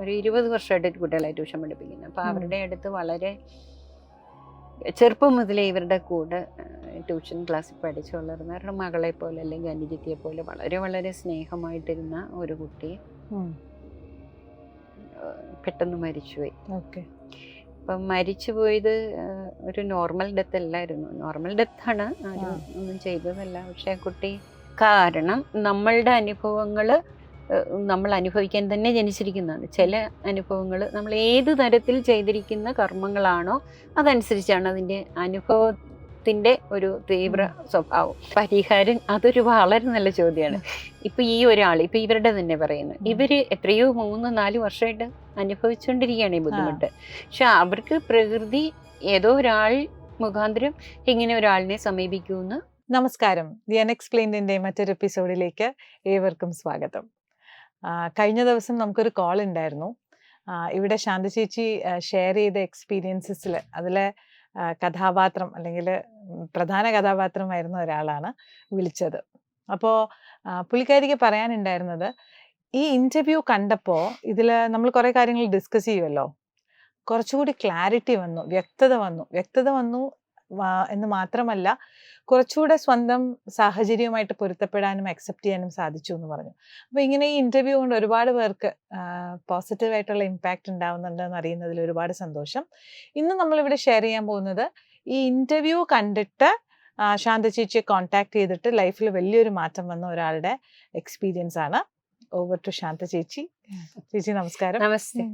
ഒരു ഇരുപത് വർഷമായിട്ട് കുട്ടികളെ ട്യൂഷൻ പഠിപ്പിക്കുന്നു. അപ്പോൾ അവരുടെ അടുത്ത് വളരെ ചെറുപ്പം മുതലേ ഇവരുടെ കൂടെ ട്യൂഷൻ ക്ലാസ്സിൽ പഠിച്ചു വളർന്ന അവരുടെ മകളെ പോലെ അല്ലെങ്കിൽ അനുജിത്തിയെ പോലെ വളരെ വളരെ സ്നേഹമായിട്ടിരുന്ന ഒരു കുട്ടി പെട്ടെന്ന് മരിച്ചുപോയി. ഓക്കെ. അപ്പം മരിച്ചു പോയത് ഒരു നോർമൽ ഡെത്ത് അല്ലായിരുന്നു നോർമൽ ഡെത്താണ് ആരും ഒന്നും ചെയ്തതല്ല. പക്ഷേ ആ കുട്ടി കാരണം നമ്മളുടെ അനുഭവങ്ങൾ നമ്മൾ അനുഭവിക്കാൻ തന്നെ ജനിച്ചിരിക്കുന്നതാണ്. ചില അനുഭവങ്ങൾ നമ്മൾ ഏത് തരത്തിൽ ചെയ്തിരിക്കുന്ന കർമ്മങ്ങളാണോ അതനുസരിച്ചാണ് അതിന്റെ അനുഭവത്തിന്റെ ഒരു തീവ്ര സ്വഭാവം. പരിഹാരം അതൊരു വളരെ നല്ല ചോദ്യമാണ്. ഇപ്പം ഈ ഒരാൾ ഇപ്പം ഇവരുടെ തന്നെ പറയുന്നു. ഇവർ എത്രയോ മൂന്ന് നാല് വർഷമായിട്ട് അനുഭവിച്ചുകൊണ്ടിരിക്കുകയാണ് ഈ ബുദ്ധിമുട്ട്. പക്ഷെ അവർക്ക് പ്രകൃതി ഏതോ ഒരാൾ മുഖാന്തരം ഇങ്ങനെ ഒരാളിനെ സമീപിക്കുമെന്ന് നമസ്കാരം. ദി അൺഎക്സ്പ്ലെയിൻഡിന്റെ മറ്റൊരു എപ്പിസോഡിലേക്ക് ഏവർക്കും സ്വാഗതം. കഴിഞ്ഞ ദിവസം നമുക്കൊരു കോൾ ഉണ്ടായിരുന്നു ഇവിടെ ശാന്ത ചേച്ചി ഷെയർ ചെയ്ത എക്സ്പീരിയൻസസിൽ അതിലെ കഥാപാത്രം അല്ലെങ്കിൽ പ്രധാന കഥാപാത്രമായിരുന്ന ഒരാളാണ് വിളിച്ചത്. അപ്പോൾ പുള്ളിക്കാരിക്ക് പറയാനുണ്ടായിരുന്നത് ഈ ഇന്റർവ്യൂ കണ്ടപ്പോൾ ഇതിൽ നമ്മൾ കുറേ കാര്യങ്ങൾ ഡിസ്കസ് ചെയ്യുമല്ലോ കുറച്ചുകൂടി ക്ലാരിറ്റി വന്നു വ്യക്തത വന്നു. വ്യക്തത വന്നു എന്ന് മാത്രമല്ല കുറച്ചുകൂടെ സ്വന്തം സാഹചര്യവുമായിട്ട് പൊരുത്തപ്പെടാനും അക്സെപ്റ്റ് ചെയ്യാനും സാധിച്ചു എന്ന് പറഞ്ഞു. അപ്പോൾ ഇങ്ങനെ ഈ ഇന്റർവ്യൂ കൊണ്ട് ഒരുപാട് പേർക്ക് പോസിറ്റീവ് ആയിട്ടുള്ള ഇമ്പാക്റ്റ് ഉണ്ടാവുന്നുണ്ടെന്ന് അറിയുന്നതിൽ ഒരുപാട് സന്തോഷം. ഇന്ന് നമ്മളിവിടെ ഷെയർ ചെയ്യാൻ പോകുന്നത് ഈ ഇന്റർവ്യൂ കണ്ടിട്ട് ശാന്ത ചേച്ചിയെ കോൺടാക്ട് ചെയ്തിട്ട് ലൈഫിൽ വലിയൊരു മാറ്റം വന്ന ഒരാളുടെ എക്സ്പീരിയൻസ് ആണ്. ഓവർ ടു ശാന്ത ചേച്ചി. ചേച്ചി നമസ്കാരം. നമസ്തേ.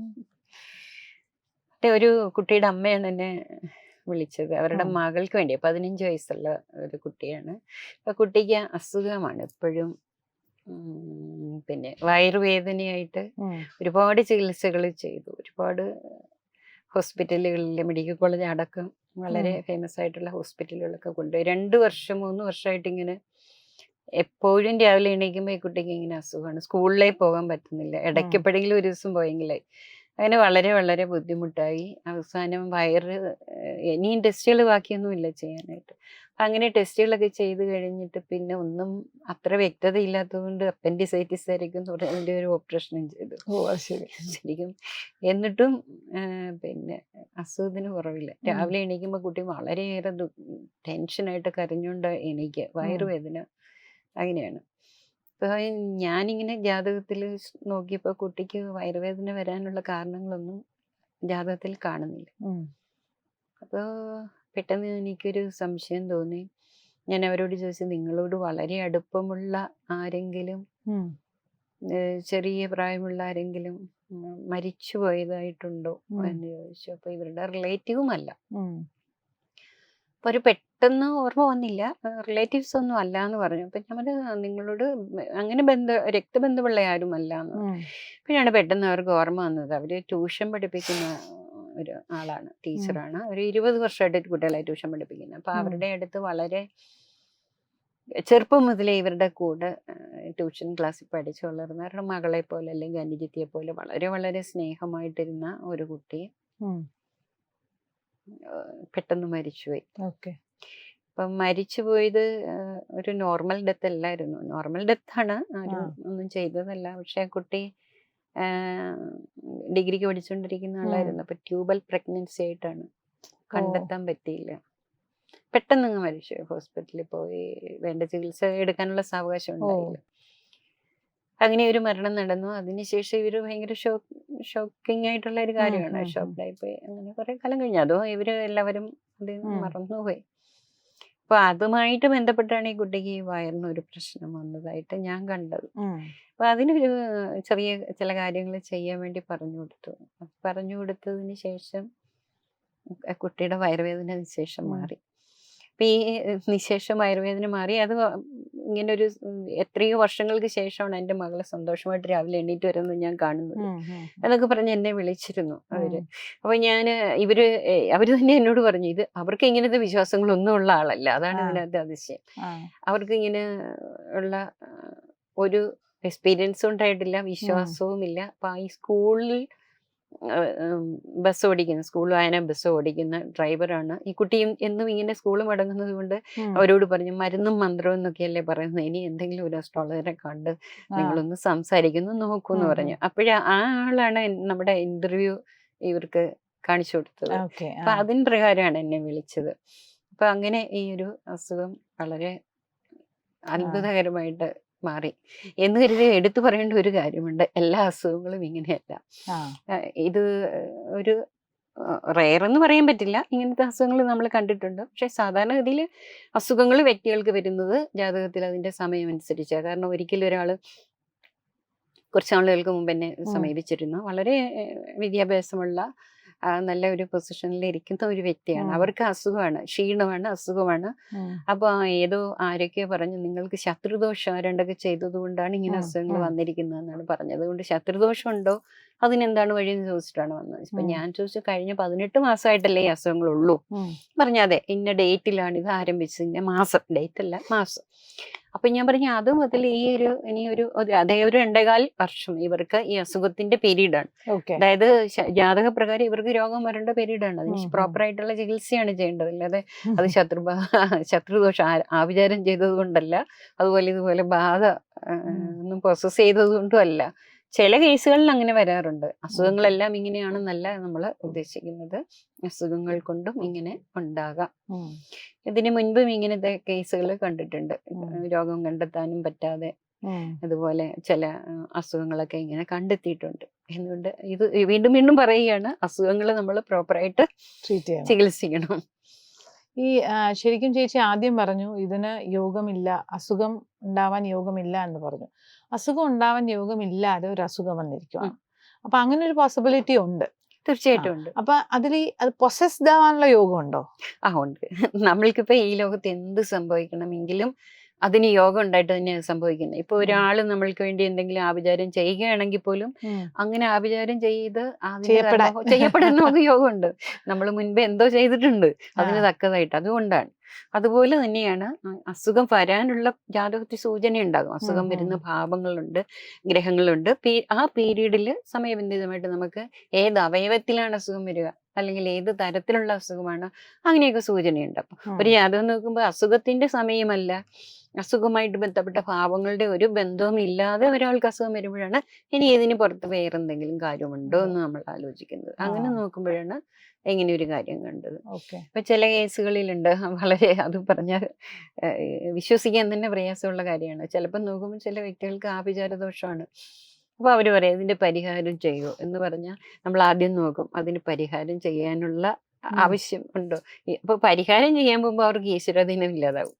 ഒരു കുട്ടിയുടെ അമ്മയാണ് എന്നെ വിളിച്ചത്. അവരുടെ മകൾക്ക് വേണ്ടി. പതിനഞ്ച് വയസ്സുള്ള ഒരു കുട്ടിയാണ്. അപ്പൊ കുട്ടിക്ക് അസുഖമാണ് എപ്പോഴും. പിന്നെ വയറുവേദനയായിട്ട് ഒരുപാട് ചികിത്സകൾ ചെയ്തു. ഒരുപാട് ഹോസ്പിറ്റലുകളിൽ മെഡിക്കൽ കോളേജ് അടക്കം വളരെ ഫേമസ് ആയിട്ടുള്ള ഹോസ്പിറ്റലുകളൊക്കെ കൊണ്ടുപോയി. രണ്ട് വർഷം മൂന്ന് വർഷമായിട്ട് ഇങ്ങനെ എപ്പോഴും രാവിലെ എണീക്കുമ്പോൾ ഈ കുട്ടിക്ക് ഇങ്ങനെ അസുഖമാണ്. സ്കൂളിലേ പോകാൻ പറ്റുന്നില്ല. ഇടയ്ക്ക് എപ്പോഴെങ്കിലും ഒരു ദിവസം പോയെങ്കിലേ അങ്ങനെ വളരെ വളരെ ബുദ്ധിമുട്ടായി. അവസാനം വയറ് ഇനി ഇനിയും ടെസ്റ്റുകൾ ബാക്കിയൊന്നുമില്ല ചെയ്യാനായിട്ട്. അങ്ങനെ ടെസ്റ്റുകളൊക്കെ ചെയ്ത് കഴിഞ്ഞിട്ട് പിന്നെ ഒന്നും അത്ര വ്യക്തത ഇല്ലാത്തതുകൊണ്ട് അപ്പൻഡിസൈറ്റിസ് ആയിരിക്കും തുടങ്ങിയ ഒരു ഓപ്പറേഷനും ചെയ്തു. ശരിക്കും എന്നിട്ടും പിന്നെ അസുഖത്തിന് കുറവില്ല. രാവിലെ എണീക്കുമ്പോൾ കുട്ടി വളരെയേറെ ടെൻഷനായിട്ട് കരഞ്ഞുകൊണ്ട് എണീക്കുക വയറുവേദന. അങ്ങനെയാണ്. അപ്പോൾ ഞാനിങ്ങനെ ജാതകത്തിൽ നോക്കിയപ്പോൾ കുട്ടിക്ക് വയറുവേദന വരാനുള്ള കാരണങ്ങളൊന്നും ജാതകത്തിൽ കാണുന്നില്ല. അപ്പോൾ പെട്ടെന്ന് എനിക്കൊരു സംശയം തോന്നി. ഞാൻ അവരോട് ചോദിച്ചു നിങ്ങളോട് വളരെ അടുപ്പമുള്ള ആരെങ്കിലും ചെറിയ പ്രായമുള്ള ആരെങ്കിലും മരിച്ചു പോയതായിട്ടുണ്ടോ എന്ന് ചോദിച്ചു. അപ്പൊ ഇവരുടെ റിലേറ്റീവും അല്ല ഉം. അപ്പൊ ഒരു പെട്ടെന്ന് ഓർമ്മ വന്നില്ല. റിലേറ്റീവ്സ് ഒന്നും അല്ല എന്ന് പറഞ്ഞു. അപ്പൊ ഞാൻ നിങ്ങളോട് അങ്ങനെ ബന്ധ രക്തബന്ധമുള്ള ആരും അല്ല എന്ന്. പിന്നെയാണ് പെട്ടെന്ന് അവർക്ക് ഓർമ്മ വന്നത്. അവർ ട്യൂഷൻ പഠിപ്പിക്കുന്ന ഒരു ആളാണ് ടീച്ചറാണ്. ഒരു ഇരുപത് വർഷമായിട്ട് കുട്ടികളെ ട്യൂഷൻ പഠിപ്പിക്കുന്നത് അപ്പൊ അവരുടെ അടുത്ത് വളരെ ചെറുപ്പം മുതലേ ഇവരുടെ കൂടെ ട്യൂഷൻ ക്ലാസ്സിൽ പഠിച്ചു വളർന്ന അവരുടെ മകളെ പോലെ അല്ലെങ്കിൽ അനുജിത്തിയെ പോലെ വളരെ വളരെ സ്നേഹമായിട്ടിരുന്ന ഒരു കുട്ടി. ഉം. ഏഹ് പെട്ടെന്ന് മരിച്ചുപോയി. ഓക്കെ. അപ്പം മരിച്ചു പോയത് ഒരു നോർമൽ ഡെത്ത് അല്ലായിരുന്നു. നോർമൽ ഡെത്താണ് ആരും ഒന്നും ചെയ്തതല്ല. പക്ഷെ കുട്ടി ഡിഗ്രിക്ക് പഠിച്ചുകൊണ്ടിരിക്കുന്ന ആളായിരുന്നു. അപ്പൊ ട്യൂബൽ പ്രഗ്നൻസി ആയിട്ടാണ് കണ്ടെത്താൻ പറ്റിയില്ല. പെട്ടെന്ന് അങ്ങ് മരിച്ചു. ഹോസ്പിറ്റലിൽ പോയി വേണ്ട ചികിത്സ എടുക്കാനുള്ള സാവകാശം ഉണ്ടായില്ല. അങ്ങനെ ഒരു മരണം നടന്നു. അതിനുശേഷം ഇവർ ഭയങ്കര ഷോക്ക് ഷോക്കിംഗ് ആയിട്ടുള്ള ഒരു കാര്യമാണ്. ഷോക്കിലായി പോയി. അങ്ങനെ കുറെ കാലം കഴിഞ്ഞു. അതോ ഇവർ എല്ലാവരും അത്. മറന്നുപോയി. അപ്പൊ അതുമായിട്ട് ബന്ധപ്പെട്ടാണ് ഈ കുട്ടിക്ക് ഈ വയറിന് ഒരു പ്രശ്നം വന്നതായിട്ട് ഞാൻ കണ്ടത്. അപ്പൊ അതിനൊരു ചെറിയ ചില കാര്യങ്ങൾ ചെയ്യാൻ വേണ്ടി പറഞ്ഞു കൊടുത്തു. പറഞ്ഞു കൊടുത്തതിന് ശേഷം കുട്ടിയുടെ വയറുവേദന ശേഷം മാറി. അപ്പൊ ഈ നിശേഷം വയറുവേദന മാറി. അത് ഇങ്ങനെ ഒരു എത്രയോ വർഷങ്ങൾക്ക് ശേഷമാണ് എന്റെ മകളെ സന്തോഷമായിട്ട് രാവിലെ എണ്ണീറ്റ് വരുന്നത് ഞാൻ കാണുന്നത്. എന്നൊക്കെ പറഞ്ഞ് എന്നെ വിളിച്ചിരുന്നു അവർ. അപ്പൊ ഞാൻ ഇവർ അവർ തന്നെ എന്നോട് പറഞ്ഞു ഇത് അവർക്ക് ഇങ്ങനത്തെ വിശ്വാസങ്ങളൊന്നും ഉള്ള ആളല്ല. അതാണ്. ഇതിനകത്ത് അതിശയം. അവർക്ക് ഇങ്ങനെ ഉള്ള ഒരു എക്സ്പീരിയൻസും ഉണ്ടായിട്ടില്ല വിശ്വാസവും ഇല്ല അപ്പൊ ഈ സ്കൂളിൽ ബസ് ഓടിക്കുന്ന സ്കൂൾ വായന ബസ് ഓടിക്കുന്ന ഡ്രൈവറാണ്. ഈ കുട്ടിയും എന്നും ഇങ്ങനെ സ്കൂൾ മടങ്ങുന്നത് കൊണ്ട് അവരോട് പറഞ്ഞു മരുന്നും മന്ത്രവും എന്നൊക്കെയല്ലേ പറയുന്നത്? ഇനി എന്തെങ്കിലും ഒരു അസ്ട്രോളജറെ കണ്ട് നിങ്ങളൊന്ന് സംസാരിക്കുന്നു നോക്കൂ എന്ന് പറഞ്ഞു. അപ്പോഴേ ആ ആളാണ് നമ്മുടെ ഇന്റർവ്യൂ ഇവർക്ക് കാണിച്ചു കൊടുത്തത്. അപ്പൊ അതിന് പ്രകാരമാണ് എന്നെ വിളിച്ചത്. അപ്പൊ അങ്ങനെ ഈ ഒരു അസുഖം വളരെ അത്ഭുതകരമായിട്ട് മാറി. എന്ന് കരുതി എടുത്തു പറയേണ്ട ഒരു കാര്യമുണ്ട്. എല്ലാ അസുഖങ്ങളും ഇങ്ങനെയല്ല. ഇത് ഒരു റെയർ എന്ന് പറയാൻ പറ്റില്ല. ഇങ്ങനത്തെ അസുഖങ്ങൾ നമ്മൾ കണ്ടിട്ടുണ്ട്. പക്ഷെ സാധാരണഗതിയിൽ അസുഖങ്ങൾ വ്യക്തികൾക്ക് വരുന്നത് ജാതകത്തിൽ അതിന്റെ സമയം അനുസരിച്ചാണ് കാരണം ഒരിക്കലും ഒരാൾ കുറച്ച് നാളുകൾക്ക് മുമ്പ് തന്നെ സമീപിച്ചിരുന്നു. വളരെ വിദ്യാഭ്യാസമുള്ള നല്ല ഒരു പൊസിഷനിൽ ഇരിക്കുന്ന ഒരു വ്യക്തിയാണ്. അവർക്ക് അസുഖമാണ് ക്ഷീണമാണ് അസുഖമാണ്. അപ്പോൾ ഏതോ ആരൊക്കെ പറഞ്ഞു നിങ്ങൾക്ക് ശത്രുദോഷം ആരണ്ടൊക്കെ ചെയ്തതുകൊണ്ടാണ് ഇങ്ങനെ അസുഖങ്ങൾ. വന്നിരിക്കുന്നതെന്നാണ് പറഞ്ഞത്. അതുകൊണ്ട് ശത്രുദോഷം ഉണ്ടോ അതിനെന്താണ് വഴി എന്ന് ചോദിച്ചിട്ടാണ് വന്നത്. ഇപ്പൊ ഞാൻ ചോദിച്ചു കഴിഞ്ഞ പതിനെട്ട് മാസമായിട്ടല്ലേ ഈ അസുഖങ്ങളുള്ളൂ. പറഞ്ഞ അതെ ഇന്ന ഡേറ്റിലാണ് ഇത് ആരംഭിച്ചത്. ഇന്ന മാസം ഡേറ്റ് അല്ല മാസം. അപ്പൊ ഞാൻ പറഞ്ഞു അത് മുതൽ ഈ ഒരു ഇനി ഒരു അതേ ഒരു രണ്ടേകാൽ വർഷം ഇവർക്ക് ഈ അസുഖത്തിന്റെ പീരീഡാണ്. ആണ് അതായത് ജാതക പ്രകാരം ഇവർക്ക് രോഗം വരേണ്ട പീരീഡാണ്. അതിന് ഉം, ഉം. പ്രോപ്പർ ആയിട്ടുള്ള ചികിത്സയാണ് ചെയ്യേണ്ടത്. അല്ലാതെ അത് ശത്രു ശത്രുദോഷം ആവിചാരം ചെയ്തത് കൊണ്ടല്ല അതുപോലെ ഇതുപോലെ ബാധ ഒന്നും പ്രോസസ് ചെയ്തത് കൊണ്ടും അല്ല. ചില കേസുകളിൽ അങ്ങനെ വരാറുണ്ട്. അസുഖങ്ങളെല്ലാം ഇങ്ങനെയാണെന്നല്ല നമ്മൾ ഉദ്ദേശിക്കുന്നത്. അസുഖങ്ങൾ കൊണ്ടും ഇങ്ങനെ ഉണ്ടാകാം. ഇതിന് മുൻപും ഇങ്ങനത്തെ കേസുകൾ കണ്ടിട്ടുണ്ട്. രോഗം കണ്ടെത്താനും പറ്റാതെ അതുപോലെ ചില അസുഖങ്ങളൊക്കെ ഇങ്ങനെ കണ്ടെത്തിയിട്ടുണ്ട്. എന്തുകൊണ്ട്? ഇത് വീണ്ടും വീണ്ടും പറയുകയാണ്. അസുഖങ്ങൾ നമ്മൾ പ്രോപ്പറായിട്ട് ട്രീറ്റ് ചെയ്യണം. ചികിത്സിക്കണം. ഈ ശരിക്കും ചേച്ചി ആദ്യം പറഞ്ഞു ഇതിന് യോഗമില്ല അസുഖം ഉണ്ടാവാൻ യോഗമില്ല എന്ന് പറഞ്ഞു. അസുഖം ഉണ്ടാവാൻ യോഗമില്ലാതെ ഒരു അസുഖം വന്നിരിക്കുവാണ് അപ്പൊ അങ്ങനെ ഒരു പോസിബിലിറ്റി ഉണ്ട് തീർച്ചയായിട്ടും ഉണ്ട്. അപ്പൊ അതിൽ അത് പൊസസ്ഡ് ആവാനുള്ള യോഗം ഉണ്ടോ ആ ഉണ്ട്. നമ്മൾക്കിപ്പോ ഈ ലോകത്ത് എന്ത് സംഭവിക്കണമെങ്കിലും അതിന് യോഗം ഉണ്ടായിട്ട് തന്നെയാണ് സംഭവിക്കുന്നത് ഇപ്പൊ ഒരാൾ നമ്മൾക്ക് വേണ്ടി എന്തെങ്കിലും ആഭിചാരം ചെയ്യുകയാണെങ്കിൽ പോലും അങ്ങനെ ആഭിചാരം ചെയ്ത് ചെയ്യപ്പെടാൻ. നമുക്ക് യോഗമുണ്ട്. നമ്മൾ മുൻപ് എന്തോ ചെയ്തിട്ടുണ്ട്. അതിന് തക്കതായിട്ട്. അതുകൊണ്ടാണ്. അതുപോലെ തന്നെയാണ് അസുഖം വരാനുള്ള ജാതകത്തിൽ സൂചന ഉണ്ടാകും അസുഖം വരുന്ന ഭാവങ്ങളുണ്ട് ഗ്രഹങ്ങളുണ്ട്. ആ പീരീഡിൽ സമയബന്ധിതമായിട്ട് നമുക്ക് ഏത് അവയവത്തിലാണ് അസുഖം വരിക അല്ലെങ്കിൽ ഏത് തരത്തിലുള്ള അസുഖമാണ് അങ്ങനെയൊക്കെ സൂചനയുണ്ട്. അപ്പൊ ഒരു ജാതകം നോക്കുമ്പോൾ അസുഖത്തിന്റെ സമയമല്ല. അസുഖമായിട്ട് ബന്ധപ്പെട്ട ഭാവങ്ങളുടെ ഒരു ബന്ധവും ഇല്ലാതെ ഒരാൾക്ക് അസുഖം വരുമ്പോഴാണ് ഇനി ഇതിന് പുറത്ത് വേറെന്തെങ്കിലും കാര്യമുണ്ടോ എന്ന് നമ്മൾ ആലോചിക്കുന്നത്. അങ്ങനെ നോക്കുമ്പോഴാണ് ഇങ്ങനെ ഒരു കാര്യം കണ്ടത്. ഓക്കെ. ഇപ്പൊ ചില കേസുകളിലുണ്ട്. വളരെ അത് പറഞ്ഞാൽ വിശ്വസിക്കാൻ തന്നെ പ്രയാസമുള്ള കാര്യമാണ്. ചിലപ്പോൾ നോക്കുമ്പോൾ ചില വ്യക്തികൾക്ക് ആഭിചാര ദോഷമാണ് അപ്പൊ അവർ പറയും ഇതിന്റെ പരിഹാരം ചെയ്യൂ എന്ന് പറഞ്ഞാൽ നമ്മൾ ആദ്യം നോക്കും അതിന് പരിഹാരം ചെയ്യാനുള്ള ആവശ്യം ഉണ്ടോ? അപ്പോൾ അപ്പൊ പരിഹാരം ചെയ്യാൻ പോകുമ്പോൾ അവർക്ക് ഈശ്വരാധീനം ഇല്ലാതാവും.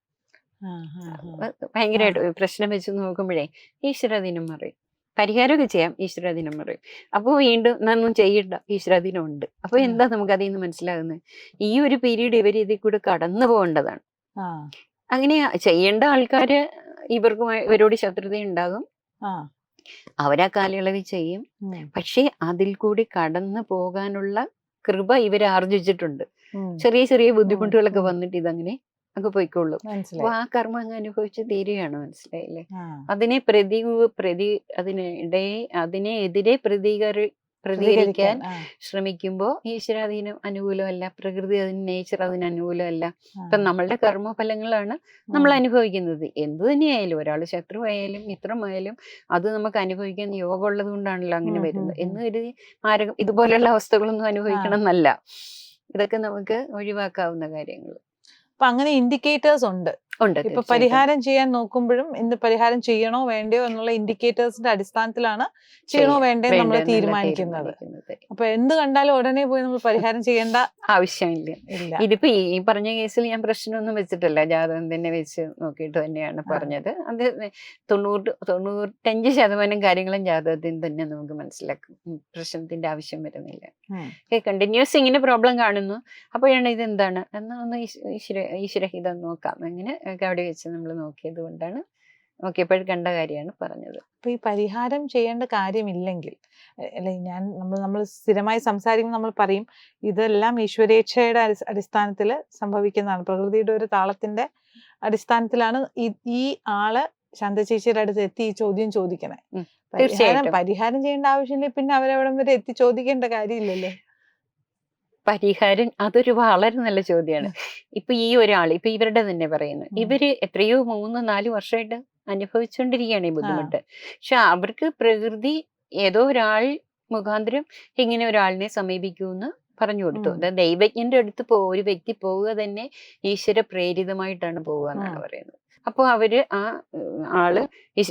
ഭയങ്കരമായിട്ട് പ്രശ്നം വെച്ച് നോക്കുമ്പോഴേ ഈശ്വരാധീനം മറയും പരിഹാരമൊക്കെ ചെയ്യാം ഈശ്വരാധീനം പറയും. അപ്പോൾ വീണ്ടും നന്നും ചെയ്യണ്ട ഈശ്വരാധീനം ഉണ്ട്. അപ്പൊ എന്താ നമുക്ക് അതിൽ നിന്ന് മനസ്സിലാകുന്നത്? ഈ ഒരു പീരീഡ് ഇവർ ഇതിൽ കൂടെ കടന്നു പോകേണ്ടതാണ്. അങ്ങനെ ചെയ്യേണ്ട ആൾക്കാര് ഇവർക്ക് ഇവരോട് ശത്രുത ഉണ്ടാകും. അവരാ കാലയളവിൽ ചെയ്യും. പക്ഷെ പക്ഷേ അതിൽ കൂടി കടന്നു പോകാനുള്ള കൃപ ഇവർ ആർജിച്ചിട്ടുണ്ട്. ചെറിയ ചെറിയ ബുദ്ധിമുട്ടുകളൊക്കെ വന്നിട്ട് ഇതങ്ങനെ അങ്ങ് പോയിക്കോളൂ. അപ്പൊ മനസ്സിലായി ആ കർമ്മം അങ്ങ് അനുഭവിച്ചു തീരുകയാണ് മനസ്സിലായില്ലേ? അതിനെ പ്രതി പ്രതി അതിനിടെ അതിനെ എതിരെ പ്രതികരി പ്രതികരിക്കാൻ ശ്രമിക്കുമ്പോ ശ്രമിക്കുമ്പോൾ ഈശ്വരാധീനം അനുകൂലമല്ല പ്രകൃതി അതിന് നേച്ചർ അതിന് അനുകൂലമല്ല. ഇപ്പൊ നമ്മളുടെ കർമ്മഫലങ്ങളാണ് നമ്മൾ അനുഭവിക്കുന്നത്. എന്ത് തന്നെയായാലും ഒരാൾ ശത്രുവായാലും മിത്രമായാലും അത് നമുക്ക് അനുഭവിക്കാൻ യോഗം ഉള്ളത് കൊണ്ടാണല്ലോ അങ്ങനെ വരുന്നത്. എന്ന് കരുതി മാരകം ഇതുപോലെയുള്ള അവസ്ഥകളൊന്നും അനുഭവിക്കണം എന്നല്ല ഇതൊക്കെ നമുക്ക് ഒഴിവാക്കാവുന്ന കാര്യങ്ങൾ അപ്പൊ അങ്ങനെ ഇൻഡിക്കേറ്റേഴ്സ് ഉണ്ട്. ഉണ്ട് ഇപ്പൊ പരിഹാരം ചെയ്യാൻ നോക്കുമ്പോഴും ഇന്ന് പരിഹാരം ചെയ്യണോ വേണ്ടയോ എന്നുള്ള ഇൻഡിക്കേറ്റേഴ്സിന്റെ അടിസ്ഥാനത്തിലാണ് ചെയ്യണോ വേണ്ടേ നമ്മൾ തീരുമാനിക്കുന്നത്. അപ്പൊ എന്ത് കണ്ടാലും ഉടനെ പോയി നമ്മൾ പരിഹാരം ചെയ്യേണ്ട ആവശ്യമില്ല. ഇതിപ്പോ ഈ പറഞ്ഞ കേസിൽ ഞാൻ പ്രശ്നമൊന്നും വെച്ചിട്ടില്ല. ജാതകം തന്നെ വെച്ച് നോക്കിയിട്ട് തന്നെയാണ് പറഞ്ഞത്. അത് തൊണ്ണൂറ് തൊണ്ണൂറ്റഞ്ച് ശതമാനം കാര്യങ്ങളും ജാതകത്തിൽ തന്നെ നമുക്ക് മനസ്സിലാക്കും. പ്രശ്നത്തിന്റെ ആവശ്യം വരുന്നില്ല. കണ്ടിന്യൂസ് ഇങ്ങനെ പ്രോബ്ലം കാണുന്നു. അപ്പോഴാണ് ഇത് എന്താണ് എന്നാ ഒന്ന് ഈശ്വര ഈശ്വരഹിതം നോക്കാം. അങ്ങനെ അവിടെ വെച്ച് നമ്മൾ നോക്കിയത് കൊണ്ടാണ് നോക്കിയപ്പോൾ കണ്ട കാര്യമാണ് പറഞ്ഞത്. അപ്പൊ ഈ പരിഹാരം ചെയ്യേണ്ട കാര്യമില്ലെങ്കിൽ അല്ലെ ഞാൻ നമ്മൾ നമ്മൾ സ്ഥിരമായി സംസാരിക്കുമ്പോൾ നമ്മൾ പറയും ഇതെല്ലാം ഈശ്വരേച്ഛയുടെ അടിസ്- അടിസ്ഥാനത്തിൽ സംഭവിക്കുന്നതാണ്. പ്രകൃതിയുടെ ഒരു താളത്തിന്റെ അടിസ്ഥാനത്തിലാണ് ഈ ഈ ആൾ ശാന്ത ചേച്ചിയുടെ അടുത്ത് എത്തി ഈ ചോദ്യം ചോദിക്കണേ. പരിഹാരം പരിഹാരം ചെയ്യേണ്ട ആവശ്യമില്ല പിന്നെ അവരവിടം വരെ എത്തി ചോദിക്കേണ്ട കാര്യമില്ലല്ലോ? പരിഹാരം അതൊരു വളരെ നല്ല ചോദ്യമാണ് ഇപ്പൊ ഈ ഒരാൾ ഇപ്പൊ ഇവരുടെ തന്നെ പറയുന്നു. ഇവർ എത്രയോ മൂന്ന് നാല് വർഷമായിട്ട് അനുഭവിച്ചുകൊണ്ടിരിക്കുകയാണ് ഈ ബുദ്ധിമുട്ട്. പക്ഷെ അവർക്ക് പ്രകൃതി ഏതോ ഒരാൾ മുഖാന്തരം ഇങ്ങനെ ഒരാളിനെ സമീപിക്കൂന്ന് പറഞ്ഞു കൊടുത്തു. അതായത് ദൈവജ്ഞന്റെ അടുത്ത് പോ ഒരു വ്യക്തി പോവുക തന്നെ ഈശ്വര പ്രേരിതമായിട്ടാണ് പോവുക എന്നാണ് പറയുന്നത്. അപ്പോൾ അവർ ആ ആൾ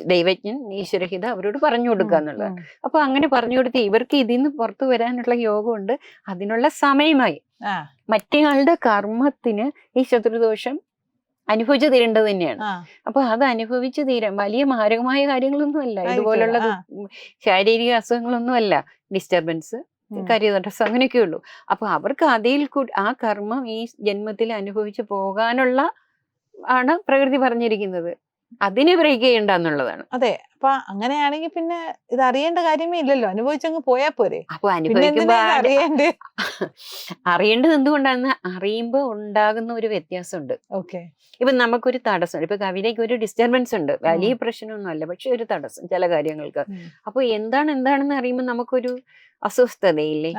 ദൈവജ്ഞൻ ഈശ്വരഹിത അവരോട് പറഞ്ഞു കൊടുക്കുക എന്നുള്ളത്. ഉം. അപ്പൊ അങ്ങനെ പറഞ്ഞു കൊടുത്ത് ഇവർക്ക് ഇതിൽ നിന്ന് പുറത്തു വരാനുള്ള യോഗമുണ്ട്. അതിനുള്ള സമയമായി. മറ്റേയാളുടെ മറ്റേ ആളുടെ കർമ്മത്തിന് ഈ ശത്രുദോഷം അനുഭവിച്ചു തീരേണ്ടത് തന്നെയാണ്. അപ്പൊ അത് അനുഭവിച്ചു തീരാൻ വലിയ മാരകമായ കാര്യങ്ങളൊന്നും അല്ല. ഇതുപോലുള്ള ശാരീരിക അസുഖങ്ങളൊന്നും അല്ല. ഡിസ്റ്റർബൻസ് ഉം. അങ്ങനെയൊക്കെ ഉള്ളൂ അപ്പൊ അവർക്ക് അതിൽ കൂടി ആ കർമ്മം ഈ ജന്മത്തിൽ അനുഭവിച്ചു പോകാനുള്ള ആണ് പ്രകൃതി പറഞ്ഞിരിക്കുന്നത്. അതിനെ ബ്രേക്ക് ചെയ്യണ്ട എന്നുള്ളതാണ് അതെ. അപ്പൊ അങ്ങനെയാണെങ്കിൽ പിന്നെ ഇത് അറിയേണ്ട കാര്യമേ ഇല്ലല്ലോ. അനുഭവിച്ചങ്ങ് പോയാ പോരെ. അപ്പൊ അനുഭവിക്കുമ്പോ അറിയേണ്ടത് എന്തുകൊണ്ടാണെന്ന് അറിയുമ്പോൾ ഉണ്ടാകുന്ന ഒരു വ്യത്യാസമുണ്ട്. ഓക്കെ. ഇപ്പൊ നമുക്കൊരു തടസ്സം ഇപ്പൊ കവിതയ്ക്ക് ഒരു ഡിസ്റ്റർബൻസ് ഉണ്ട്. വലിയ പ്രശ്നമൊന്നും അല്ല പക്ഷെ ഒരു തടസ്സം ചില കാര്യങ്ങൾക്ക്. അപ്പൊ എന്താണ് എന്താണെന്ന് അറിയുമ്പോൾ നമുക്കൊരു അസ്വസ്ഥതയില്ലേ?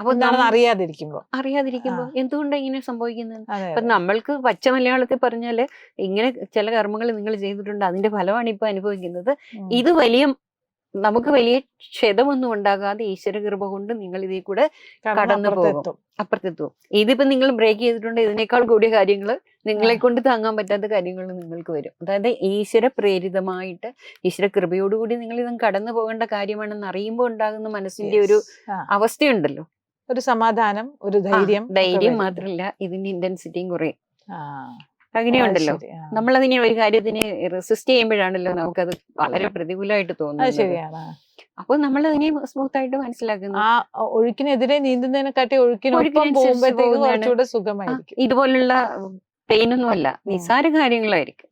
അപ്പൊ അറിയാതിരിക്കുമ്പോൾ അറിയാതിരിക്കുമ്പോ. അറിയാതിരിക്കുമ്പോ എന്തുകൊണ്ടാണ് ഇങ്ങനെ സംഭവിക്കുന്നത്? അപ്പൊ നമ്മൾക്ക് പച്ച മലയാളത്തിൽ പറഞ്ഞാൽ ഇങ്ങനെ ചില കർമ്മങ്ങൾ നിങ്ങൾ ചെയ്തിട്ടുണ്ട് അതിന്റെ ഫലമാണ് ഇപ്പൊ അനുഭവിക്കുന്നത്. ഇത് വലിയ നമുക്ക് വലിയ ക്ഷതമൊന്നും ഉണ്ടാകാതെ ഈശ്വര കൃപ കൊണ്ട് നിങ്ങൾ ഇതിൽ കൂടെ കടന്ന് പോകും. അപ്പുറത്തെത്തും. ഇതിപ്പോ നിങ്ങൾ ബ്രേക്ക് ചെയ്തിട്ടുണ്ട് ഇതിനേക്കാൾ കൂടിയ കാര്യങ്ങൾ നിങ്ങളെ കൊണ്ട് താങ്ങാൻ പറ്റാത്ത കാര്യങ്ങൾ നിങ്ങൾക്ക് വരും. അതായത് ഈശ്വര പ്രേരിതമായിട്ട് ഈശ്വര കൃപയോടുകൂടി നിങ്ങൾ ഇതും കടന്നു പോകേണ്ട കാര്യമാണെന്ന് അറിയുമ്പോൾ ഉണ്ടാകുന്ന മനസ്സിന്റെ ഒരു. അവസ്ഥയുണ്ടല്ലോ. ഒരു സമാധാനം ഒരു ധൈര്യം ധൈര്യം. മാത്രമല്ല ഇതിന്റെ ഇന്റൻസിറ്റിയും കുറയും. അങ്ങനെയുണ്ടല്ലോ. നമ്മളതിനെ ഒരു കാര്യത്തിന് റെസിസ്റ്റ് ചെയ്യുമ്പോഴാണല്ലോ നമുക്കത് വളരെ പ്രതികൂലമായിട്ട് തോന്നുന്നത്. ശരിയാണ്. അപ്പൊ നമ്മൾ അതിനെ സ്മൂത്ത് ആയിട്ട് മനസ്സിലാക്കുന്നു. ആ ഒഴുക്കിനെതിരെ നീന്തുന്നതിനെക്കാട്ടി ഒഴുക്കിനൊപ്പം പോകുമ്പോഴത്തേക്ക് ഇതുപോലുള്ള അല്ല നിസാര കാര്യങ്ങളായിരിക്കും.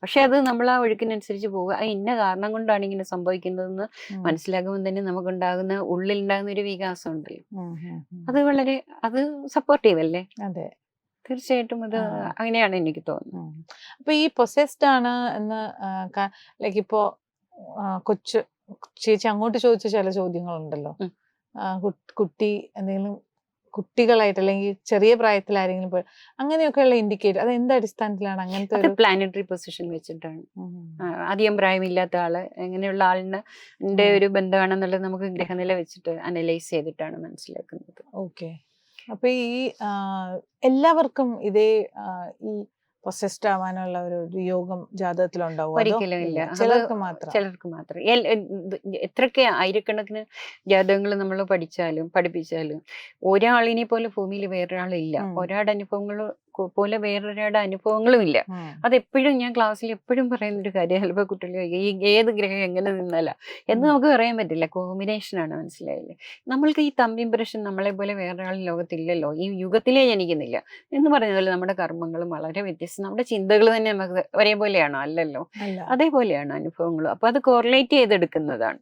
പക്ഷെ അത് നമ്മൾ ആ ഒഴുക്കിനനുസരിച്ച് പോവുക ആ ഇന്ന കാരണം കൊണ്ടാണ് ഇങ്ങനെ സംഭവിക്കുന്നതെന്ന് ഉം. മനസ്സിലാക്കുമ്പോൾ തന്നെ നമുക്കുണ്ടാകുന്ന ഉള്ളിലുണ്ടാകുന്ന ഒരു വികാസം ഉണ്ടല്ലോ. അത് വളരെ അത് സപ്പോർട്ടീവ് അല്ലേ അതെ തീർച്ചയായിട്ടും അത് ആ. അങ്ങനെയാണ് എനിക്ക് തോന്നുന്നത്. അപ്പൊ ഈ പൊസെസ്ഡ് ആണ് എന്ന് ലൈക്ക് ഇപ്പോ കൊച്ചു ചേച്ചി അങ്ങോട്ട് ചോദിച്ച ചില ചോദ്യങ്ങളുണ്ടല്ലോ കുട്ടി എന്തെങ്കിലും കുട്ടികളായിട്ട് അല്ലെങ്കിൽ ചെറിയ പ്രായത്തിൽ ആരെങ്കിലും പോയി അങ്ങനെയൊക്കെയുള്ള ഇൻഡിക്കേറ്റർ അത് എന്ത് അടിസ്ഥാനത്തിലാണ് അങ്ങനത്തെ ഒരു പ്ലാനറ്ററി പൊസിഷൻ വെച്ചിട്ടാണ്. അധികം പ്രായമില്ലാത്ത ആൾ എങ്ങനെയുള്ള ആളിന്റെ. ഒരു ബന്ധമാണെന്നുള്ളത് നമുക്ക് ഗ്രഹനില വെച്ചിട്ട് അനലൈസ് ചെയ്തിട്ടാണ് മനസ്സിലാക്കുന്നത് ഓക്കെ അപ്പൊ ഈ എല്ലാവർക്കും ഇതേ ഈ പൊസസ്ഡ് ആവാനുള്ള ഒരു യോഗം ജാതകത്തിലുണ്ടാവും. ഒരിക്കലും ഇല്ല. ചിലർക്ക് മാത്രം. ചിലർക്ക് മാത്രം. എത്രയൊക്കെ ആയിരക്കണക്കിന് ജാതകങ്ങൾ നമ്മൾ പഠിച്ചാലും പഠിപ്പിച്ചാലും ഒരാളിനെ പോലെ ഭൂമിയിൽ വേറൊരാളില്ല. ഒരാളുടെ അനുഭവങ്ങൾ പോലെ വേറൊരാളുടെ അനുഭവങ്ങളും ഇല്ല. അതെപ്പോഴും ഞാൻ ക്ലാസ്സിൽ എപ്പോഴും പറയുന്ന ഒരു കാര്യം ചിലപ്പോൾ കുട്ടികൾ ഈ ഏത് ഗ്രഹം എങ്ങനെ നിന്നല്ല എന്ന് നമുക്ക് പറയാൻ പറ്റില്ല. കോമ്പിനേഷൻ ആണ് മനസ്സിലായില്ലേ? നമ്മൾക്ക് ഈ തമ്പി ഇംപ്രഷൻ നമ്മളെ പോലെ വേറൊരാൾ ലോകത്തില്ലല്ലോ ഈ യുഗത്തിലേ ജനിക്കുന്നില്ല. എന്ന് പറഞ്ഞ പോലെ നമ്മുടെ കർമ്മങ്ങളും വളരെ വ്യത്യസ്തം. നമ്മുടെ ചിന്തകൾ തന്നെ നമുക്ക് ഒരേപോലെയാണോ? അല്ലല്ലോ. അതേപോലെയാണ് അനുഭവങ്ങളും. അപ്പൊ അത് കോറിലേറ്റ് ചെയ്തെടുക്കുന്നതാണ്.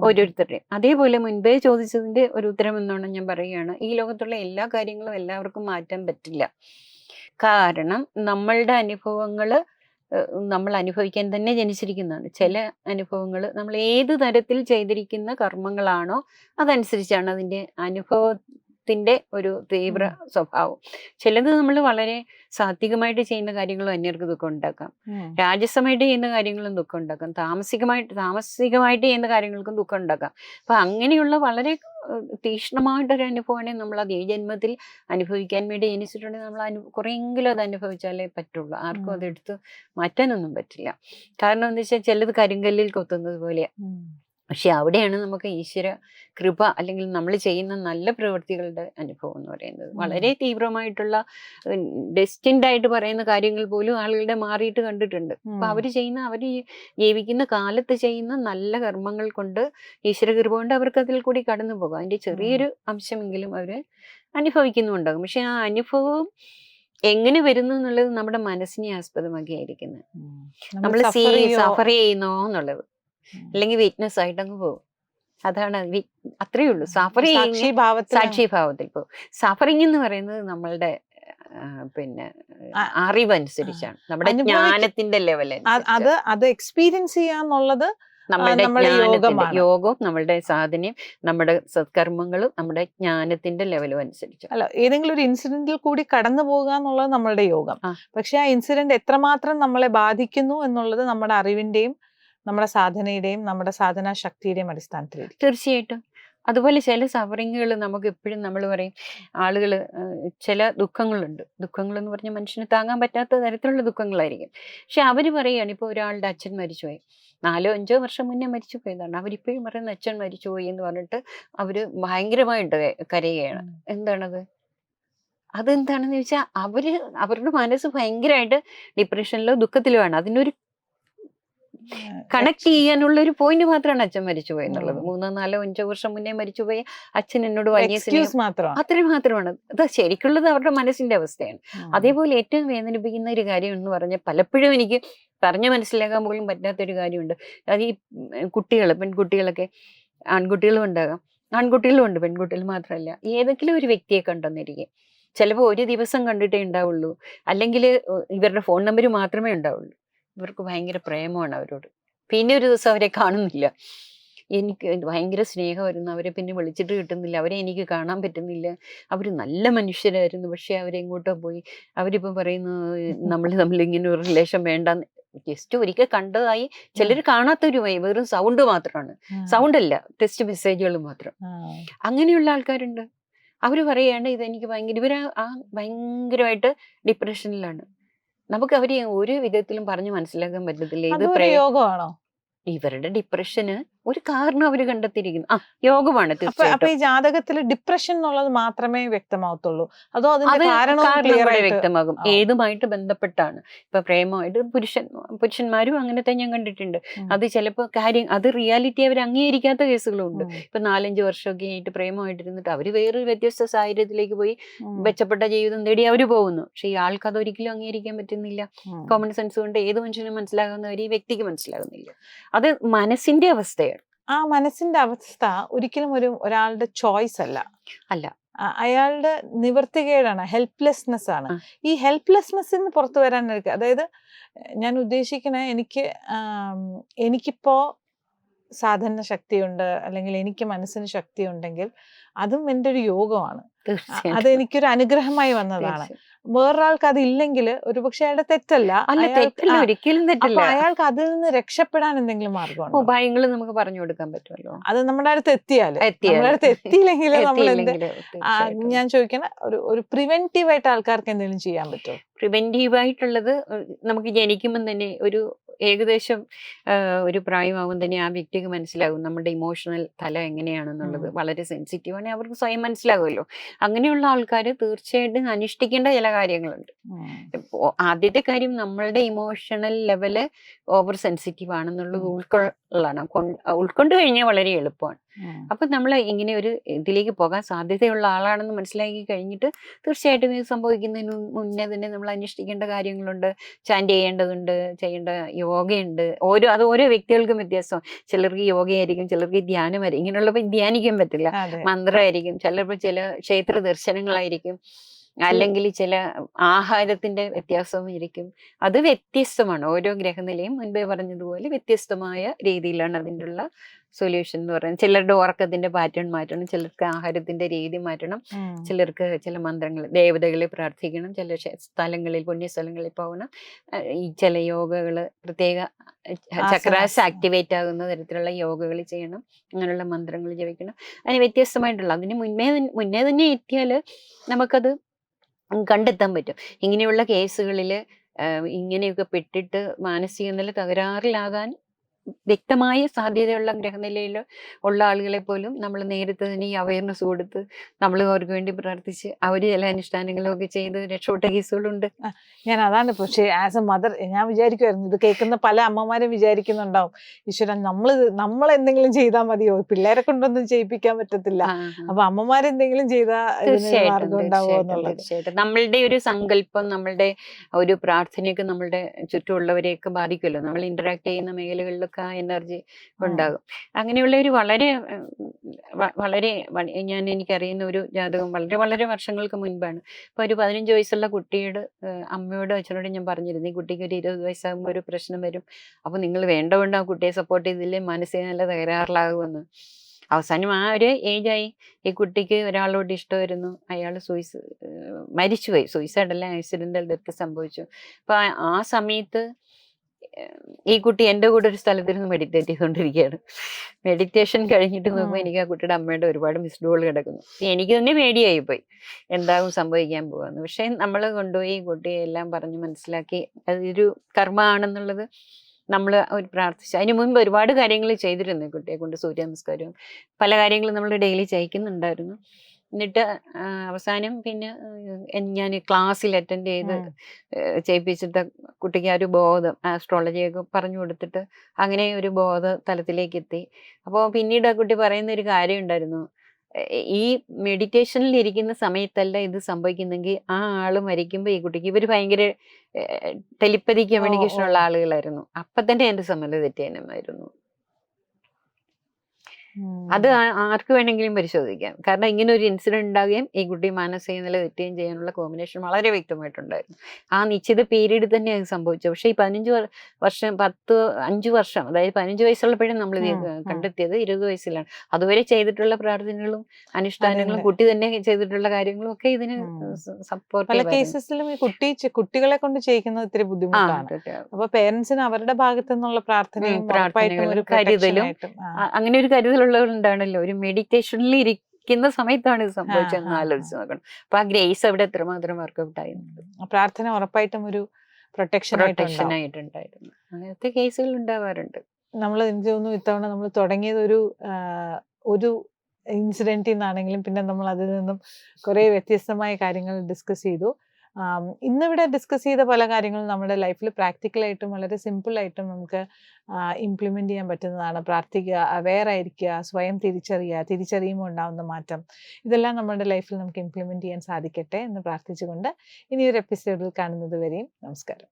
ഓരോരുത്തരുടെയും. അതേപോലെ മുൻപേ ചോദിച്ചതിന്റെ ഒരു ഉത്തരം എന്നോണം ഞാൻ പറയുകയാണ്. ഈ ലോകത്തുള്ള എല്ലാ കാര്യങ്ങളും എല്ലാവർക്കും മാറ്റാൻ പറ്റില്ല. കാരണം നമ്മളുടെ അനുഭവങ്ങൾ നമ്മൾ അനുഭവിക്കാൻ തന്നെ ജനിച്ചിരിക്കുന്നതാണ്. ചില അനുഭവങ്ങൾ നമ്മൾ ഏത് തരത്തിൽ ചെയ്തിരിക്കുന്ന കർമ്മങ്ങളാണോ അതനുസരിച്ചാണ് അതിന്റെ അനുഭവത്തിന്റെ ഒരു തീവ്ര സ്വഭാവം. ചിലത് നമ്മൾ വളരെ സാത്വികമായിട്ട് ചെയ്യുന്ന കാര്യങ്ങളും അന്യർക്ക് ദുഃഖം ഉണ്ടാക്കാം. രാജസമായിട്ട് ചെയ്യുന്ന കാര്യങ്ങളും ദുഃഖം ഉണ്ടാക്കാം. താമസികമായിട്ട് താമസികമായിട്ട് ചെയ്യുന്ന കാര്യങ്ങൾക്കും ദുഃഖം ഉണ്ടാക്കാം. അപ്പൊ അങ്ങനെയുള്ള വളരെ തീക്ഷ്ണമായിട്ടൊരു അനുഭവമാണെങ്കിൽ നമ്മൾ അത് ഈ ജന്മത്തിൽ അനുഭവിക്കാൻ വേണ്ടി ജനിച്ചിട്ടുണ്ടെങ്കിൽ നമ്മൾ അനു കുറേങ്കിലും അത് അനുഭവിച്ചാലേ പറ്റുള്ളൂ. ആർക്കും അതെടുത്ത് മാറ്റാനൊന്നും പറ്റില്ല. കാരണം എന്താ വെച്ചാൽ ചിലത് കരിങ്കല്ലിൽ കൊത്തുന്നത് പോലെയാ. ഉം. പക്ഷെ അവിടെയാണ് നമുക്ക് ഈശ്വര കൃപ അല്ലെങ്കിൽ നമ്മൾ ചെയ്യുന്ന നല്ല പ്രവൃത്തികളുടെ അനുഭവം എന്ന് പറയുന്നത്. വളരെ തീവ്രമായിട്ടുള്ള ഡെസ്റ്റിൻഡ് ആയിട്ട് പറയുന്ന കാര്യങ്ങൾ പോലും ആളുകളുടെ മാറിയിട്ട് കണ്ടിട്ടുണ്ട്. അപ്പൊ അവർ അവർ ചെയ്യുന്ന അവർ ജീവിക്കുന്ന കാലത്ത് ചെയ്യുന്ന നല്ല കർമ്മങ്ങൾ കൊണ്ട് ഈശ്വര കൃപ കൊണ്ട് അവർക്ക് അതിൽ കൂടി കടന്നു പോകാം. അതിന്റെ ചെറിയൊരു അംശമെങ്കിലും അവർ അനുഭവിക്കുന്നുണ്ടാകും. പക്ഷെ ആ അനുഭവം എങ്ങനെ വരുന്നു എന്നുള്ളത് നമ്മുടെ മനസ്സിനെ ആസ്പദമാക്കിയായിരിക്കുന്നത്. നമ്മൾ? സഫർ ചെയ്യുന്നോ എന്നുള്ളത്. അല്ലെങ്കിൽ വീക്ക്നെസ് ആയിട്ട് അങ്ങ് പോകും. അതാണ് അത്രയേ ഉള്ളൂ. സഫറിംഗ് സാക്ഷിഭാവത്തിൽ സാക്ഷി ഭാവത്തിൽ പോകും. സഫറിങ് എന്ന് പറയുന്നത് നമ്മളുടെ പിന്നെ അറിവ് അറിവനുസരിച്ചാണ് നമ്മുടെ ജ്ഞാനത്തിന്റെ ലെവൽ അത് അത് എക്സ്പീരിയൻസ് ചെയ്യാന്നുള്ളത് നമ്മളുടെ നമ്മുടെ ജ്ഞാനത്തിന്റെ. യോഗവും നമ്മളുടെ സാധനയും നമ്മുടെ സത്കർമ്മങ്ങളും നമ്മുടെ ജ്ഞാനത്തിന്റെ ലെവലും അനുസരിച്ച്. അല്ല ഏതെങ്കിലും ഒരു ഇൻസിഡന്റിൽ കൂടി കടന്നു പോകുക എന്നുള്ളത് നമ്മളുടെ യോഗം. പക്ഷെ ആ ഇൻസിഡന്റ് എത്രമാത്രം നമ്മളെ ബാധിക്കുന്നു എന്നുള്ളത് നമ്മുടെ അറിവിന്റെയും നമ്മുടെ സാധനയുടെയും നമ്മുടെ സാധനാ ശക്തിയുടെയും അടിസ്ഥാനത്തിൽ തീർച്ചയായിട്ടും. അതുപോലെ ചില സഫറിങ്ങുകൾ നമുക്ക് എപ്പോഴും നമ്മൾ പറയും ആളുകൾ ചില ദുഃഖങ്ങളുണ്ട്. ദുഃഖങ്ങൾ എന്ന് പറഞ്ഞാൽ മനുഷ്യന് താങ്ങാൻ പറ്റാത്ത തരത്തിലുള്ള ദുഃഖങ്ങളായിരിക്കും. പക്ഷെ അവർ പറയുകയാണ് ഇപ്പോൾ ഒരാളുടെ അച്ഛൻ മരിച്ചുപോയി. നാലോ അഞ്ചോ വർഷം മുന്നേ മരിച്ചു പോയതാണ് അവരിപ്പോഴും പറയുന്ന അച്ഛൻ മരിച്ചുപോയി എന്ന് പറഞ്ഞിട്ട് അവർ ഭയങ്കരമായിട്ട് കരയുകയാണ്. എന്താണത്? അതെന്താണെന്ന് ചോദിച്ചാൽ അവർ അവരുടെ മനസ്സ് ഭയങ്കരമായിട്ട് ഡിപ്രഷനിലോ ദുഃഖത്തിലോ ആണ്. അതിനൊരു കണക്ട് ചെയ്യാനുള്ള ഒരു പോയിന്റ് മാത്രമാണ് അച്ഛൻ മരിച്ചുപോയി എന്നുള്ളത്. മൂന്നോ നാലോ അഞ്ചോ വർഷം മുന്നേ മരിച്ചുപോയ അച്ഛൻ എന്നോട് വലിയ അത്രയും മാത്രമാണ്. അത് ശരിക്കുള്ളത് അവരുടെ മനസ്സിന്റെ അവസ്ഥയാണ്. അതേപോലെ ഏറ്റവും വേദനിപ്പിക്കുന്ന ഒരു കാര്യം എന്ന് പറഞ്ഞാൽ പലപ്പോഴും എനിക്ക് പറഞ്ഞു മനസ്സിലാക്കാൻ പോലും പറ്റാത്തൊരു കാര്യമുണ്ട്. അത് ഈ കുട്ടികൾ പെൺകുട്ടികളൊക്കെ ആൺകുട്ടികളും ഉണ്ടാകാം. ആൺകുട്ടികളും ഉണ്ട് പെൺകുട്ടികൾ മാത്രമല്ല. ഏതെങ്കിലും ഒരു വ്യക്തിയെ കണ്ടെന്നിരിക്കും ചിലപ്പോൾ ഒരു ദിവസം കണ്ടിട്ടേ ഉണ്ടാവുള്ളൂ. അല്ലെങ്കിൽ ഇവരുടെ ഫോൺ നമ്പർ മാത്രമേ ഉണ്ടാവുള്ളൂ. ഇവർക്ക് ഭയങ്കര പ്രേമമാണ് അവരോട്. പിന്നെ ഒരു ദിവസം അവരെ കാണുന്നില്ല. എനിക്ക് ഭയങ്കര സ്നേഹം സ്നേഹമായിരുന്നു അവരെ പിന്നെ വിളിച്ചിട്ട് കിട്ടുന്നില്ല. അവരെ എനിക്ക് കാണാൻ പറ്റുന്നില്ല. അവർ നല്ല മനുഷ്യരായിരുന്നു. പക്ഷെ അവരെങ്ങോട്ടോ പോയി. അവരിപ്പോൾ പറയുന്നു നമ്മൾ തമ്മിൽ ഇങ്ങനെ ഒരു റിലേഷൻ വേണ്ടെന്ന്. ജസ്റ്റ് ഒരിക്കൽ കണ്ടതായി ചിലർ കാണാത്തൊരുമായി വെറും സൗണ്ട് മാത്രമാണ് സൗണ്ട് അല്ല ടെക്സ്റ്റ് മെസ്സേജുകൾ മാത്രം. അങ്ങനെയുള്ള ആൾക്കാരുണ്ട്. അവർ പറയുകയാണ് ഇതെനിക്ക് ഭയങ്കര ഇവർ ആ ഭയങ്കരമായിട്ട് ഡിപ്രഷനിലാണ് നമുക്ക് അവർ ഒരു വിധത്തിലും പറഞ്ഞു മനസ്സിലാക്കാൻ പറ്റത്തില്ല. ഇത് പ്രയോഗമാണോ ഇവരുടെ ഡിപ്രഷന് ഒരു കാരണം അവർ കണ്ടെത്തിയിരിക്കുന്നു. ആ യോഗമാണ് അപ്പൊ ഈ ജാതകത്തിൽ ഡിപ്രഷൻ എന്നുള്ളത് മാത്രമേ വ്യക്തമാവത്തുള്ളൂ? അതോ അത് അതിന്റെ കാരണം വ്യക്തമാകും. ഏതുമായിട്ട് ബന്ധപ്പെട്ടാണ്? ഇപ്പൊ പ്രേമമായിട്ട് പുരുഷൻ പുരുഷന്മാരും അങ്ങനത്തെ ഞാൻ കണ്ടിട്ടുണ്ട്. അത് ചിലപ്പോൾ കാര്യം അത് റിയാലിറ്റി അവർ അംഗീകരിക്കാത്ത കേസുകളും ഉണ്ട് ഉം. ഇപ്പൊ നാലഞ്ച് വർഷമൊക്കെ ആയിട്ട് പ്രേമമായിട്ടിരുന്നിട്ട് അവർ വേറൊരു വ്യത്യസ്ത സാഹചര്യത്തിലേക്ക് പോയി. മെച്ചപ്പെട്ട ജീവിതം തേടി അവർ പോകുന്നു. പക്ഷെ ഈ ആൾക്ക് അത് ഒരിക്കലും അംഗീകരിക്കാൻ പറ്റുന്നില്ല. കോമൺ സെൻസ് കൊണ്ട് ഏത് മനുഷ്യനും മനസ്സിലാകുന്ന കാര്യം ഈ വ്യക്തിക്ക് മനസ്സിലാകുന്നില്ല. അത് മനസ്സിന്റെ അവസ്ഥയാണ്. ആ മനസ്സിന്റെ അവസ്ഥ ഒരിക്കലും ഒരു ഒരാളുടെ ചോയ്സ് അല്ല. അല്ല. അയാളുടെ നിവർത്തികേടാണ് ഹെൽപ്ലെസ്നെസ് ആണ്. ഈ ഹെൽപ്ലെസ്നെസ് നിന്ന് പുറത്തു വരാൻ അതായത് ഞാൻ ഉദ്ദേശിക്കണ എനിക്ക് എനിക്കിപ്പോ സാധന ശക്തിയുണ്ട് അല്ലെങ്കിൽ എനിക്ക് മനസ്സിന് ശക്തി ഉണ്ടെങ്കിൽ അതും എന്റെ ഒരു യോഗമാണ്. അത് എനിക്കൊരു അനുഗ്രഹമായി വന്നതാണ്. വേറൊരാൾക്ക് അത് ഇല്ലെങ്കിൽ ഒരുപക്ഷെ അയാളുടെ തെറ്റല്ല. ഒരിക്കലും തെറ്റില്ല. അയാൾക്ക് അതിൽ നിന്ന് രക്ഷപ്പെടാൻ എന്തെങ്കിലും മാർഗം ഉപായങ്ങൾ നമുക്ക് പറഞ്ഞു കൊടുക്കാൻ പറ്റുമല്ലോ. അത് നമ്മുടെ അടുത്ത്. നമ്മുടെ അടുത്ത് എത്തിയില്ലെങ്കിൽ നമ്മൾ. ഞാൻ ചോദിക്കണ ഒരു ഒരു പ്രിവെന്റീവ് ആയിട്ട് ആൾക്കാർക്ക് എന്തെങ്കിലും ചെയ്യാൻ പറ്റുമോ? പ്രിവെന്റീവ് ആയിട്ടുള്ളത് നമുക്ക് ജനിക്കുമ്പം തന്നെ ഒരു ഏകദേശം ഒരു പ്രായമാകും തന്നെ ആ വ്യക്തിക്ക് മനസ്സിലാകും നമ്മുടെ ഇമോഷണൽ തല എങ്ങനെയാണെന്നുള്ളത്. വളരെ സെൻസിറ്റീവ് ആണ്. അവർക്ക് സ്വയം മനസ്സിലാകുമല്ലോ. അങ്ങനെയുള്ള ആൾക്കാർ തീർച്ചയായിട്ടും അനുഷ്ഠിക്കേണ്ട ചില കാര്യങ്ങളുണ്ട്. ആദ്യത്തെ കാര്യം നമ്മളുടെ ഇമോഷണൽ ലെവൽ ഓവർ സെൻസിറ്റീവ് ആണെന്നുള്ളത് ഉം. കൊൺ- ഉൾക്കൊണ്ട് കഴിഞ്ഞാൽ വളരെ എളുപ്പമാണ്. അപ്പൊ നമ്മൾ ഇങ്ങനെ ഒരു ഇതിലേക്ക് പോകാൻ സാധ്യതയുള്ള ആളാണെന്ന് മനസ്സിലാക്കി കഴിഞ്ഞിട്ട് തീർച്ചയായിട്ടും ഇത് സംഭവിക്കുന്നതിന് മുന്നേ തന്നെ നമ്മൾ അന്വേഷിക്കേണ്ട കാര്യങ്ങളുണ്ട്. ചാൻഡ് ചെയ്യേണ്ടതുണ്ട് ചെയ്യേണ്ട യോഗയുണ്ട്. ഓരോ അത് ഓരോ വ്യക്തികൾക്കും വ്യത്യാസം. ചിലർക്ക് യോഗയായിരിക്കും ചിലർക്ക് ധ്യാനമായിരിക്കും. ഇങ്ങനെയുള്ളപ്പോൾ ധ്യാനിക്കാൻ പറ്റില്ല. മന്ത്രമായിരിക്കും. ചിലപ്പോൾ ചില ക്ഷേത്ര ദർശനങ്ങളായിരിക്കും. അല്ലെങ്കിൽ ചില ആഹാരത്തിന്റെ വ്യത്യാസവും ഇരിക്കും അത് വ്യത്യസ്തമാണ്. ഓരോ ഗ്രഹനിലയും മുൻപേ പറഞ്ഞതുപോലെ വ്യത്യസ്തമായ രീതിയിലാണ് അതിന്റെ ഉള്ള സൊല്യൂഷൻ എന്ന് പറയുന്നത്. ചിലരുടെ ഉറക്കത്തിന്റെ പാറ്റേൺ മാറ്റണം ചിലർക്ക് ആഹാരത്തിന്റെ രീതി മാറ്റണം ചിലർക്ക് ചില മന്ത്രങ്ങൾ ദേവതകളെ പ്രാർത്ഥിക്കണം ചില പുണ്യ സ്ഥലങ്ങളിൽ പോകണം. ഈ ചില യോഗകൾ പ്രത്യേക ചക്രാസ് ആക്ടിവേറ്റ് ആകുന്ന തരത്തിലുള്ള യോഗകൾ ചെയ്യണം. അങ്ങനെയുള്ള മന്ത്രങ്ങൾ ജപിക്കണം. അതിന് വ്യത്യസ്തമായിട്ടുള്ള. അതിന് മുന്നേ മുന്നേ തന്നെ എത്തിയാൽ നമുക്കത് കണ്ടെത്താൻ പറ്റും. ഇങ്ങനെയുള്ള കേസുകളിൽ ഇങ്ങനെയൊക്കെ പെട്ടിട്ട് മാനസിക നില തകരാറിലാകാൻ വ്യക്തമായ സാധ്യതയുള്ള ഗ്രഹനിലയിൽ ഉള്ള ആളുകളെ പോലും നമ്മൾ നേരത്തെ തന്നെ ഈ അവയർനെസ് കൊടുത്ത് നമ്മൾ അവർക്ക് വേണ്ടി പ്രാർത്ഥിച്ച് അവർ ചില അനുഷ്ഠാനങ്ങളൊക്കെ ചെയ്ത് രക്ഷപ്പെട്ട കേസുകളുണ്ട്. ഞാൻ അതാണ് പക്ഷേ ആസ് എ മദർ ഞാൻ വിചാരിക്കുമായിരുന്നു ഇത് കേൾക്കുന്ന പല അമ്മമാരും വിചാരിക്കുന്നുണ്ടാവും. ഈശ്വരൻ നമ്മൾ നമ്മൾ എന്തെങ്കിലും ചെയ്താൽ മതിയോ? പിള്ളേരെ കൊണ്ടൊന്നും ചെയ്യിപ്പിക്കാൻ പറ്റത്തില്ല. അപ്പൊ അമ്മമാരെന്തെങ്കിലും ചെയ്താൽ തീർച്ചയായിട്ടും നമ്മളുടെ ഒരു സങ്കല്പം നമ്മളുടെ ഒരു പ്രാർത്ഥനയൊക്കെ നമ്മളുടെ ചുറ്റുമുള്ളവരെയൊക്കെ ബാധിക്കുമല്ലോ. നമ്മൾ ഇന്ററാക്ട് ചെയ്യുന്ന മേഖലകളിലൊക്കെ അവർക്ക് ആ എനർജി ഉണ്ടാകും. അങ്ങനെയുള്ള ഒരു വളരെ വളരെ ഞാൻ എനിക്കറിയുന്ന ഒരു ജാതകം വളരെ വളരെ വർഷങ്ങൾക്ക് മുൻപാണ്. അപ്പോൾ ഒരു പതിനഞ്ച് വയസ്സുള്ള കുട്ടിയുടെ അമ്മയോട് അച്ഛനോടും ഞാൻ പറഞ്ഞിരുന്നു ഈ കുട്ടിക്ക് ഒരു ഇരുപത് വയസ്സാകുമ്പോൾ ഒരു പ്രശ്നം വരും. അപ്പോൾ നിങ്ങൾ വേണ്ട വേണ്ടതുകൊണ്ട് ആ കുട്ടിയെ സപ്പോർട്ട് ചെയ്തില്ലേ? മനസ്സിന് നല്ല തകരാറിലാകുമെന്ന്. അവസാനം ആ ഒരു ഏജായി ഈ കുട്ടിക്ക് ഒരാളോട് ഇഷ്ടമായിരുന്നു. അയാൾ സൂയിസ് മരിച്ചുപോയി. സൂയിസൈഡ് അല്ല? ആക്സിഡന്റൽ ഡെത്ത് സംഭവിച്ചു. അപ്പോൾ ആ സമയത്ത് ഈ കുട്ടി എന്റെ കൂടെ ഒരു സ്ഥലത്തിരുന്ന് മെഡിറ്റേറ്റ് ചെയ്തുകൊണ്ടിരിക്കുകയാണ്. മെഡിറ്റേഷൻ കഴിഞ്ഞിട്ട് നോക്കുമ്പോൾ എനിക്ക് ആ കുട്ടിയുടെ അമ്മയുടെ ഒരുപാട് മിസ്ഡ് കോൾ കിടക്കുന്നു. എനിക്ക് തന്നെ പേടിയായി പോയി എന്താകും സംഭവിക്കാൻ പോകുന്നു പക്ഷെ നമ്മൾ കൊണ്ടുപോയി ഈ കുട്ടിയെ എല്ലാം പറഞ്ഞ് മനസ്സിലാക്കി. അതൊരു കർമ്മമാണെന്നുള്ളത് നമ്മൾ ഒരു പ്രാർത്ഥിച്ചു. അതിന് മുൻപ് ഒരുപാട് കാര്യങ്ങൾ ചെയ്തിരുന്നു ഈ കുട്ടിയെ കൊണ്ട് സൂര്യ നമസ്കാരവും പല കാര്യങ്ങളും നമ്മൾ ഡെയിലി ചെയ്യിക്കുന്നുണ്ടായിരുന്നു. എന്നിട്ട് അവസാനം പിന്നെ ഞാൻ ക്ലാസ്സിൽ അറ്റൻഡ് ചെയ്ത് ചെയ്യിപ്പിച്ചിട്ട് കുട്ടിക്ക് ആ ഒരു ബോധം ആസ്ട്രോളജിയൊക്കെ പറഞ്ഞു കൊടുത്തിട്ട് അങ്ങനെ ഒരു ബോധ തലത്തിലേക്ക് എത്തി. അപ്പോൾ പിന്നീട് ആ കുട്ടി പറയുന്ന ഒരു കാര്യം ഉണ്ടായിരുന്നു. ഈ മെഡിറ്റേഷനിൽ ഇരിക്കുന്ന സമയത്തല്ല ഇത് സംഭവിക്കുന്നെങ്കിൽ ആ ആൾ മരിക്കുമ്പോൾ ഈ കുട്ടിക്ക് ഇവർ ഭയങ്കര ടെലിപ്പതി കമ്മ്യൂണിക്കേഷൻ ഉള്ള ആളുകളായിരുന്നു. അപ്പൊ തന്നെ എന്റെ സമ്മതം തെറ്റിയായിരുന്നു. അത് ആർക്ക് വേണമെങ്കിലും പരിശോധിക്കാം. കാരണം ഇങ്ങനെ ഒരു ഇൻസിഡന്റ് ഉണ്ടാകുകയും ഈ കുട്ടി മാനസിക നില തെറ്റുകയും ചെയ്യാനുള്ള കോമ്പിനേഷൻ വളരെ വ്യക്തമായിട്ടുണ്ടായിരുന്നു. ആ നിശ്ചിത പീരീഡ് തന്നെ അത് സംഭവിച്ചത് പക്ഷേ ഈ പതിനഞ്ച് വർ- വർഷം പത്ത് അഞ്ചു വർഷം അതായത് പതിനഞ്ച് വയസ്സുള്ളപ്പോഴും നമ്മൾ. കണ്ടെത്തിയത് ഇരുപത് വയസ്സിലാണ്. അതുവരെ ചെയ്തിട്ടുള്ള പ്രാർത്ഥനകളും അനുഷ്ഠാനങ്ങളും കുട്ടി തന്നെ ചെയ്തിട്ടുള്ള കാര്യങ്ങളും ഒക്കെ ഇതിന് സപ്പോർട്ട് പല കേസസിലും ഈ കുട്ടി കുട്ടികളെ കൊണ്ട് ചെയ്യിക്കുന്നത് ഇത്തിരി ബുദ്ധിമുട്ടാണ്. അപ്പൊ പേരൻസിന് അവരുടെ ഭാഗത്തു നിന്നുള്ള പ്രാർത്ഥനയും അങ്ങനെ ഒരു പ്രാർത്ഥനകളും അങ്ങനെ ഒരു മെഡിറ്റേഷനിൽ ഇരിക്കുന്ന സമയത്താണ് ഇത് സംഭവിച്ചതെന്ന്. ആലോചിച്ച് നോക്കണം. അപ്പൊ ആ ഗ്രേസ് അവിടെ എത്രമാത്രം വർക്കൗട്ട് ആയിരുന്നു പ്രാർത്ഥന ഉറപ്പായിട്ടും ഒരു പ്രൊട്ടക്ഷൻ പ്രൊട്ടക്ഷൻ ആയിട്ടുണ്ടായിരുന്നു. അങ്ങനത്തെ കേസുകൾ ഉണ്ടാവാറുണ്ട്. നമ്മൾ എനിക്ക് തോന്നുന്നു ഇത്തവണ നമ്മൾ തുടങ്ങിയത് ഒരു ഒരു ഇൻസിഡന്റിൽ നിന്നാണെങ്കിലും പിന്നെ നമ്മൾ അതിൽ നിന്നും കുറെ വ്യത്യസ്തമായ കാര്യങ്ങൾ ഡിസ്കസ് ചെയ്തു. ഇന്നിവിടെ ഡിസ്കസ് ചെയ്ത പല കാര്യങ്ങളും നമ്മുടെ ലൈഫിൽ പ്രാക്ടിക്കലായിട്ടും വളരെ സിമ്പിളായിട്ടും നമുക്ക് ഇംപ്ലിമെന്റ് ചെയ്യാൻ പറ്റുന്നതാണ്. പ്രാർത്ഥിക്കുക അവെയർ ആയിരിക്കുക സ്വയം തിരിച്ചറിയുക തിരിച്ചറിയുമ്പോൾ ഉണ്ടാകുന്ന മാറ്റം. ഇതെല്ലാം നമ്മുടെ ലൈഫിൽ നമുക്ക് ഇംപ്ലിമെന്റ് ചെയ്യാൻ സാധിക്കട്ടെ എന്ന് പ്രാർത്ഥിച്ചുകൊണ്ട് ഇനിയൊരു എപ്പിസോഡിൽ കാണുന്നത് വരെയും നമസ്കാരം.